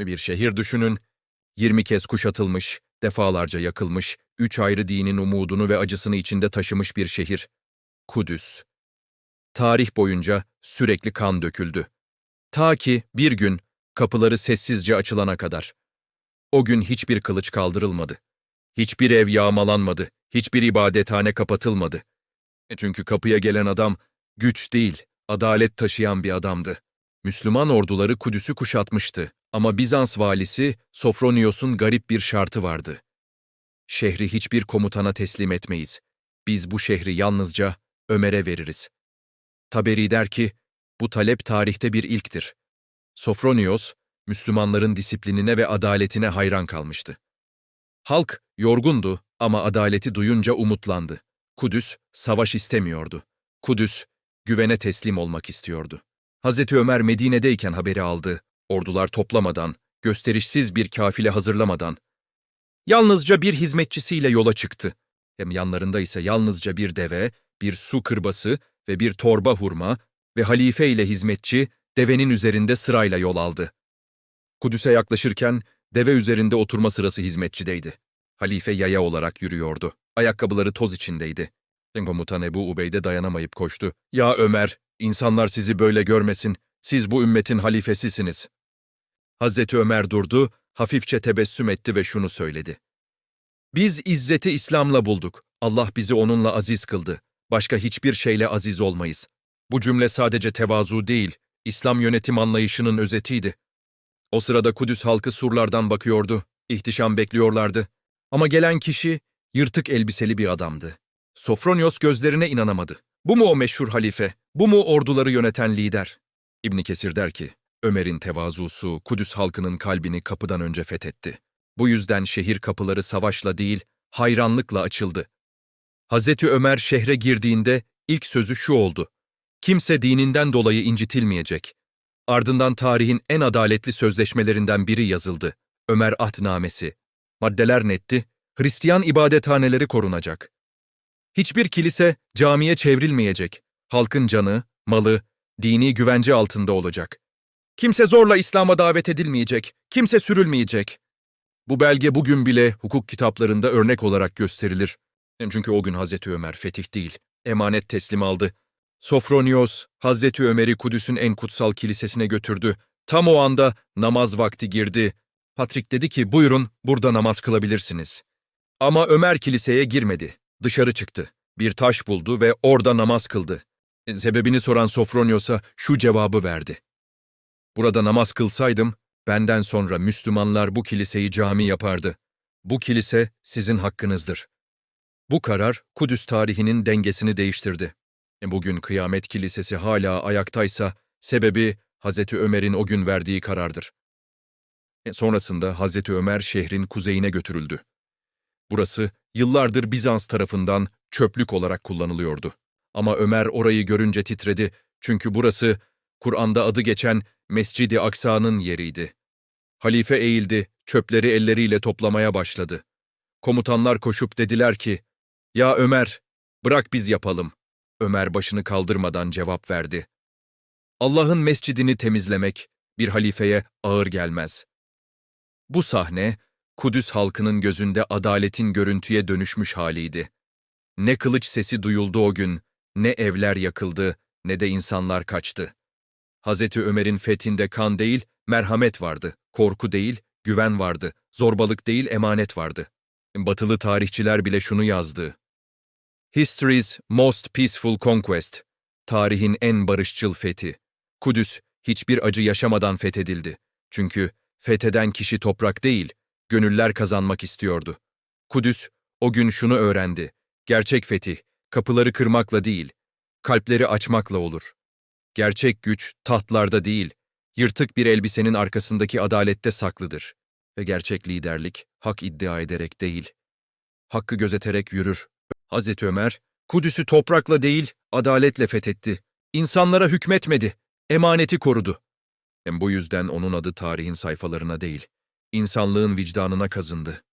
Bir şehir düşünün. 20 kez kuşatılmış, defalarca yakılmış, üç ayrı dinin umudunu ve acısını içinde taşımış bir şehir. Kudüs. Tarih boyunca sürekli kan döküldü. Ta ki bir gün kapıları sessizce açılana kadar. O gün hiçbir kılıç kaldırılmadı. Hiçbir ev yağmalanmadı, hiçbir ibadethane kapatılmadı. E Çünkü kapıya gelen adam güç değil, adalet taşıyan bir adamdı. Müslüman orduları Kudüs'ü kuşatmıştı ama Bizans valisi Sofronios'un garip bir şartı vardı. Şehri hiçbir komutana teslim etmeyiz. Biz bu şehri yalnızca Ömer'e veririz. Taberi der ki, bu talep tarihte bir ilktir. Sofronios, Müslümanların disiplinine ve adaletine hayran kalmıştı. Halk yorgundu ama adaleti duyunca umutlandı. Kudüs savaş istemiyordu. Kudüs güvene teslim olmak istiyordu. Hazreti Ömer Medine'deyken haberi aldı. Ordular toplamadan, gösterişsiz bir kafile hazırlamadan, yalnızca bir hizmetçisiyle yola çıktı. Hem yanlarında ise yalnızca bir deve, bir su kırbası ve bir torba hurma ve halife ile hizmetçi devenin üzerinde sırayla yol aldı. Kudüs'e yaklaşırken deve üzerinde oturma sırası hizmetçideydi. Halife yaya olarak yürüyordu. Ayakkabıları toz içindeydi. Komutan Ebu Ubeyde dayanamayıp koştu. Ya Ömer, insanlar sizi böyle görmesin. Siz bu ümmetin halifesisiniz. Hazreti Ömer durdu, hafifçe tebessüm etti ve şunu söyledi. Biz izzeti İslam'la bulduk. Allah bizi onunla aziz kıldı. Başka hiçbir şeyle aziz olmayız. Bu cümle sadece tevazu değil, İslam yönetim anlayışının özetiydi. O sırada Kudüs halkı surlardan bakıyordu, ihtişam bekliyorlardı. Ama gelen kişi yırtık elbiseli bir adamdı. Sofronios gözlerine inanamadı. Bu mu o meşhur halife? Bu mu orduları yöneten lider? İbni Kesir der ki, Ömer'in tevazusu Kudüs halkının kalbini kapıdan önce fethetti. Bu yüzden şehir kapıları savaşla değil, hayranlıkla açıldı. Hazreti Ömer şehre girdiğinde ilk sözü şu oldu. Kimse dininden dolayı incitilmeyecek. Ardından tarihin en adaletli sözleşmelerinden biri yazıldı. Ömer Ahdnamesi. Maddeler netti? Hristiyan ibadethaneleri korunacak. Hiçbir kilise camiye çevrilmeyecek. Halkın canı, malı, dini güvence altında olacak. Kimse zorla İslam'a davet edilmeyecek. Kimse sürülmeyecek. Bu belge bugün bile hukuk kitaplarında örnek olarak gösterilir. Çünkü o gün Hazreti Ömer fetih değil, emanet teslim aldı. Sofronios, Hazreti Ömer'i Kudüs'ün en kutsal kilisesine götürdü. Tam o anda namaz vakti girdi. Patrik dedi ki, buyurun burada namaz kılabilirsiniz. Ama Ömer kiliseye girmedi. Dışarı çıktı. Bir taş buldu ve orada namaz kıldı. Sebebini soran Sofronios'a şu cevabı verdi. Burada namaz kılsaydım, benden sonra Müslümanlar bu kiliseyi cami yapardı. Bu kilise sizin hakkınızdır. Bu karar Kudüs tarihinin dengesini değiştirdi. E, Bugün kıyamet kilisesi hala ayaktaysa sebebi Hazreti Ömer'in o gün verdiği karardır. E, Sonrasında Hazreti Ömer şehrin kuzeyine götürüldü. Burası yıllardır Bizans tarafından çöplük olarak kullanılıyordu. Ama Ömer orayı görünce titredi çünkü burası Kur'an'da adı geçen Mescid-i Aksa'nın yeriydi. Halife eğildi, çöpleri elleriyle toplamaya başladı. Komutanlar koşup dediler ki, ''Ya Ömer, bırak biz yapalım.'' Ömer başını kaldırmadan cevap verdi. Allah'ın mescidini temizlemek bir halifeye ağır gelmez. Bu sahne, Kudüs halkının gözünde adaletin görüntüye dönüşmüş haliydi. Ne kılıç sesi duyuldu o gün, ne evler yakıldı, ne de insanlar kaçtı. Hazreti Ömer'in fethinde kan değil, merhamet vardı, korku değil, güven vardı, zorbalık değil, emanet vardı. Batılı tarihçiler bile şunu yazdı. History's most peaceful conquest, tarihin en barışçıl fethi. Kudüs, hiçbir acı yaşamadan fethedildi. Çünkü fetheden kişi toprak değil, gönüller kazanmak istiyordu. Kudüs, o gün şunu öğrendi. Gerçek fetih, kapıları kırmakla değil, kalpleri açmakla olur. Gerçek güç, tahtlarda değil, yırtık bir elbisenin arkasındaki adalette saklıdır. Ve gerçek liderlik, hak iddia ederek değil, hakkı gözeterek yürür. Hazreti Ömer, Kudüs'ü toprakla değil, adaletle fethetti. İnsanlara hükmetmedi, emaneti korudu. Hem bu yüzden onun adı tarihin sayfalarına değil, insanlığın vicdanına kazındı.